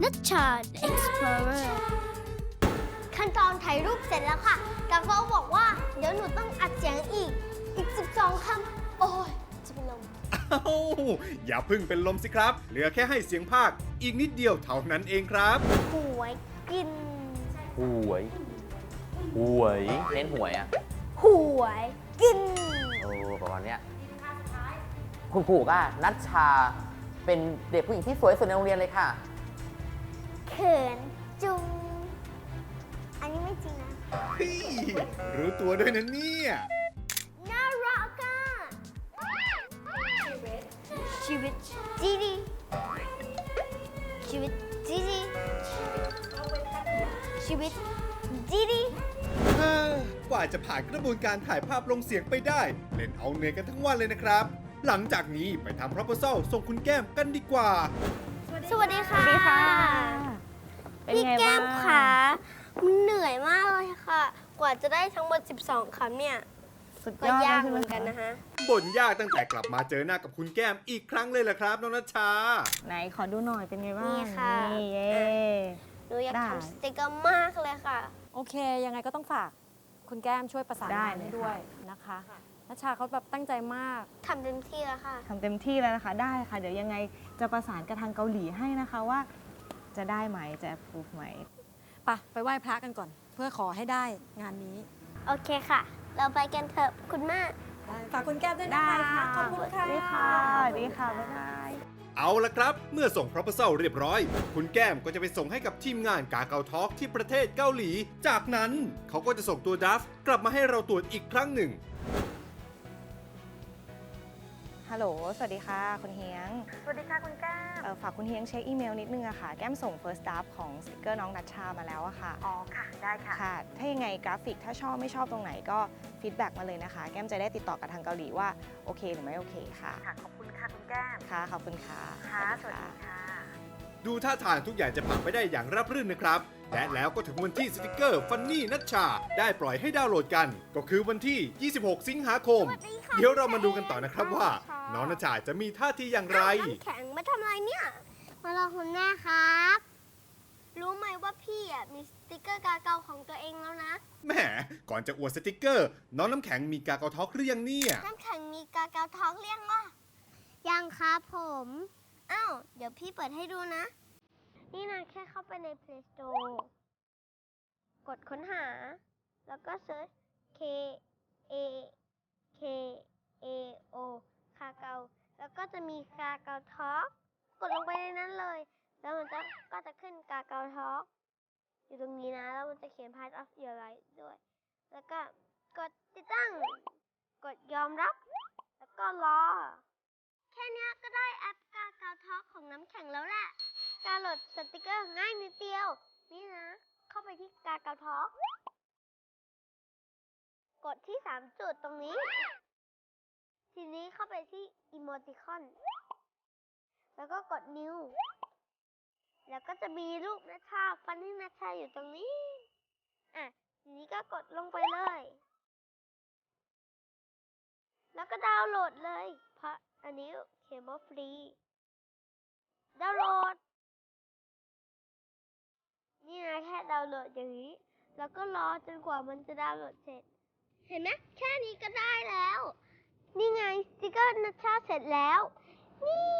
นัชชา Explorer ขั้นตอนถ่ายรูปเสร็จแล้วค่ะกาโฟบอกว่า เดี๋ยวหนูต้องอัดเสียงอีก อีก 12คำโอ้ย จะเป็นลม อ้าวอย่าเพึ่งเป็นลมสิครับ เหลือแค่ให้เสียงภาค อีกนิดเดียวเท่านั้นเองครับ หวยกิน หวย หวย เน้นหวยอะหวยกินโอ้ประมาณเนี้ยคุณครูก็นัชชาเป็นเด็กผู้หญิงที่สวยสุดในโรงเรียนเลยค่ะ เขินจุง อันนี้ไม่จริงนะเฮ้ยรู้ตัวด้วยนะเนี่ย น่ารักอะชีวิต จีดีชีวิต จีดีชีวิต จีดีเอ้อกว่าจะผ่านกระบวนการถ่ายภาพลงเสียงไปได้ เล่นเอาเหนื่อยกันทั้งวันเลยนะครับ หลังจากนี้ไปทำ proposal ส่งคุณแก้มกันดีกว่า สวัสดีค่ะ สวัสดีค่ะ เป็นพี่ไงแก้บ้างมขามันเหนื่อยมากเลยค่ะ กว่าจะได้ทั้งหมด 12คำเนี่ยสุดก็ยอดยากลเหมืใช่อนกันนะคะ บ่นยากตั้งแต่กลับมาเจอหน้ากับคุณแก้มอีกครั้งเลยล่ะครับน้องนัชชา ไหนขอดูหน่อยเป็นไงบ้างนี่ค่ะ นี่เย้ หนูอยากได้ ทำสติกเกอร์มากเลยค่ะ โอเค ยังไงก็ต้องฝากคุณแก้มช่วยประสานได้งานเลยให้ด้วยนะคะนัชชาเขาแบบตั้งใจมาก ทำเต็มที่แล้วค่ะ ทำเต็มที่แล้วนะคะ ได้ค่ะ เดี๋ยวยังไงจะประสานกับทางเกาหลีให้นะคะว่า จะได้ไหมจะ approve ไหม ไปะไปไหว้พระกันก่อน เพื่อขอให้ได้งานนี้ โอเคค่ะ เราไปกันเถอะคุณแม่ได้ฝากคุณแก้มด้วยนะได้คะค่ะขอบคุณค่ะดีค่ะดีค่ะบ๊ายบาย เอาละครับ เมื่อส่ง proposal เรียบร้อย คุณแก้มก็จะไปส่งให้กับทีมงานกาเกาทอล์กที่ประเทศเกาหลี จากนั้นเขาก็จะส่งตัวดัฟกลับมาให้เราตรวจอีกครั้งหนึ่ง ฮัลโหล สวัสดีค่ะ คุณเฮียง สวัสดีค่ะคุณแก้มเอ่อฝากคุณเฮียงเช็คอีเมลนิดนึงอะค่ะ แก้มส่ง first draft ของสติกเกอร์น้องนัชชามาแล้วอะค่ะ อ๋อค่ะ ได้ค่ะ ค่ะ ถ้ายังไงกราฟิกถ้าชอบไม่ชอบตรงไหนก็ฟีดแบ็กมาเลยนะคะ แก้มจะได้ติดต่อกับทางเกาหลีว่า โอเคหรือไม่โอเคค่ะ ค่ะ ขอบคุณค่ะคุณแก้ม ค่ะ ขอบคุณค่ะ ค่ะดูท่าทางทุกอย่างจะผ่านไปได้อย่างราบรื่นนะครับ และแล้วก็ถึงวันที่สติกเกอร์ฟันนี่นัชชา ได้ปล่อยให้ดาวน์โหลดกัน ก็คือวันที่ 26 สิงหาคมสวัสดีค่ะเดี๋ยวเรามาดูกันต่อนะครับว่าค่ะ น้องนัชชาจะมีท่าทีอย่างไร น้ำแข็งมาทำอะไรเนี่ย มารอคุณแม่ครับ รู้ไหมว่าพี่อะมีสติกเกอร์กาเกาของตัวเองแล้วนะ แหม ก่อนจะอวดสติกเกอร์ น้องน้ำแข็งมีกาเกาทอล์กหรือยังเนี่ย น้ำแข็งมีกาเกาท้องเรียงว่ายังครับผมอ้าวเดี๋ยวพี่เปิดให้ดูนะ นี่นะแค่เข้าไปใน Play Store กดค้นหา แล้วก็เซิร์ช K A K A O คาเกา แล้วก็จะมีกาเกาท็อกกดลงไปในนั้นเลย แล้วมันจะก็จะขึ้นกาเกาท็อกอยู่ตรงนี้นะ แล้วมันจะเขียน part of your life ด้วย แล้วก็กดติดตั้ง กดยอมรับ แล้วก็รอ แค่นี้ก็ได้แอปกาเกาท็อกของน้ำแข็งแล้วแหละการโหลดสติกเกอร์ง่ายนิดเดียว นี่นะ เข้าไปที่กาเกาท็อกกดที่ 3 จุดตรงนี้ ทีนี้เข้าไปที่อีโมติคอน แล้วก็กดนิ้ว แล้วก็จะมีรูปนัชชาฟันที่นัชชาอยู่ตรงนี้ อะ ทีนี้ก็กดลงไปเลย แล้วก็ดาวน์โหลดเลย เพราะอันนี้เขียนว่าฟรี ดาวน์โหลด นี่นะแค่ดาวน์โหลดอย่างนี้ แล้วก็รอจนกว่ามันจะดาวน์โหลดเสร็จ เห็นไหมแค่นี้ก็ได้แล้ว นี่ไงสติกเกอร์นัชชาเสร็จแล้ว นี่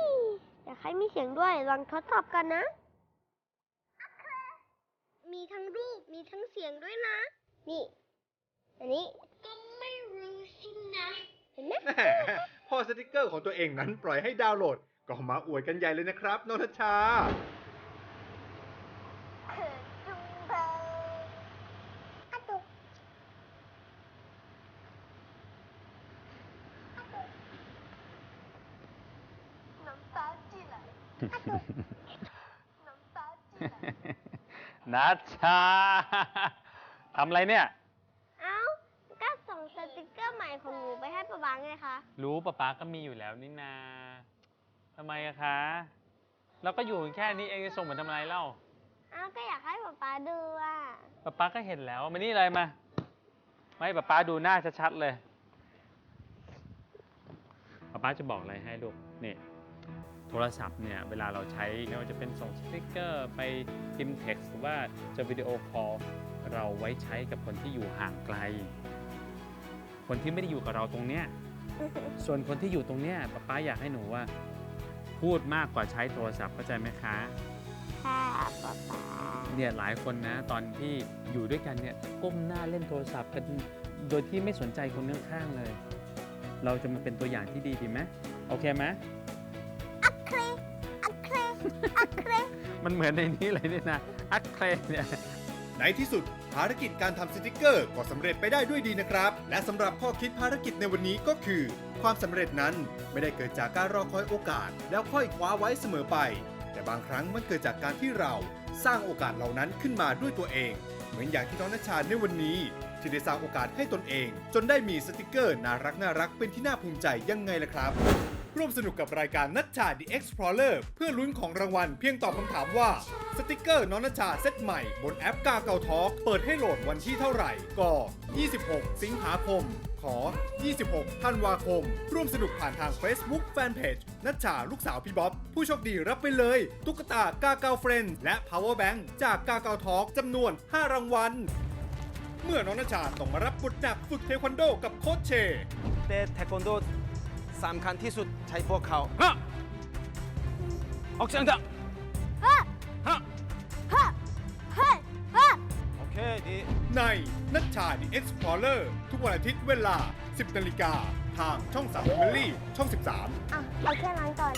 อยากให้มีเสียงด้วยลองทดสอบกันนะ มีทั้งรูปมีทั้งเสียงด้วยนะ นี่ อันนี้ ก็ไม่รู้สินะ เห็นไหม แหมพอสติกเกอร์ของตัวเองนั้นปล่อยให้ดาวน์โหลด ก็มาอวดกันใหญ่เลยนะครับน้องนัชชา เขินจุงเบยอะตุกอะตุกน้ำตาจีไหลอะตุก น้ำตาจีไหลนัชชาทำอะไรเนี่ย เอ้า ก็ส่งสติกเกอร์ใหม่ของหนูไปให้ประบังไงคะ รู้ป๊าป๊าก็มีอยู่แล้วนี่นาทำไมอะคะ เราก็อยู่แค่นี้เองจะส่งมาทำอะไรเล่าเอ้าก็อยากให้ป๊าป๊าดูอะป๊าป๊าก็เห็นแล้วมานี่เลยมา ไม่ป๊าป๊าดูหน้าชัดๆเลยป๊าป๊าจะบอกอะไรให้ลูกนี่ โทรศัพท์เนี่ยเวลาเราใช้ไม่ว่าจะเป็นส่งสติกเกอร์ไปพิมพ์เท็กซ์หรือว่าจะวิดีโอคอลเราไว้ใช้กับคนที่อยู่ห่างไกล คนที่ไม่ได้อยู่กับเราตรงเนี้ยส่วนคนที่อยู่ตรงเนี้ยป๊าป๊าอยากให้หนูว่า พูดมากกว่าใช้โทรศัพท์เข้าใจไหมคะค่ะป๊าป๊าเนี่ยหลายคนนะตอนที่อยู่ด้วยกันเนี่ยก้มหน้าเล่นโทรศัพท์กันโดยที่ไม่สนใจคนข้างๆเลย เราจะมาเป็นตัวอย่างที่ดีดีไหมโอเคไหม อัคเครมันเหมือนในนี้เลยเนี่ยนะอัคเคลเนี่ยในที่สุดภารกิจการทำสติกเกอร์ก็สำเร็จไปได้ด้วยดีนะครับ และสำหรับข้อคิดภารกิจในวันนี้ก็คือ ความสำเร็จนั้นไม่ได้เกิดจากการรอคอยโอกาส แล้วค่อยคว้าไว้เสมอไป แต่บางครั้งมันเกิดจากการที่เราสร้างโอกาสเหล่านั้นขึ้นมาด้วยตัวเอง เหมือนอย่างที่น้องนัชชาในวันนี้ ที่ได้สร้างโอกาสให้ตนเอง จนได้มีสติกเกอร์น่ารักน่ารักเป็นที่น่าภูมิใจยังไงล่ะครับ ร่วมสนุกกับรายการนัชชา The Explorer เพื่อลุ้นของรางวัลเพียงตอบคำถามว่า สติกเกอร์น้องนัชชาเซตใหม่บนแอปกาเกาทอ k เปิดให้โหลดวันที่เท่าไหร่ก็ 26 สิงหาคม ขอ 26 ธันวาคม ร่วมสนุกผ่านทาง Facebook Fanpage นัชชาลูกสาวพี่บ๊อบ ผู้โชคดีรับไปเลย ตุ๊กตากาเกาเฟรนด์และ Power Bank จากกาเกาทอ k จำนวน 5 รางวัลเมื่อน้องนัชชาต้องมารับบทหนักฝึกเทควันโดกับโค้ชเชแต่เทควันโด สำคัญที่สุดใช้พวกเขา ฮะออกเสียงดังเฮ้อฮะเฮ้อเฮ้อเฮ้อโอเคดีในนัชชา The Explorer ทุกวันอาทิตย์เวลา 10นาฬิกาทางช่อง3 Family ช่อง 13 อะเอาแค่นั้นก่อน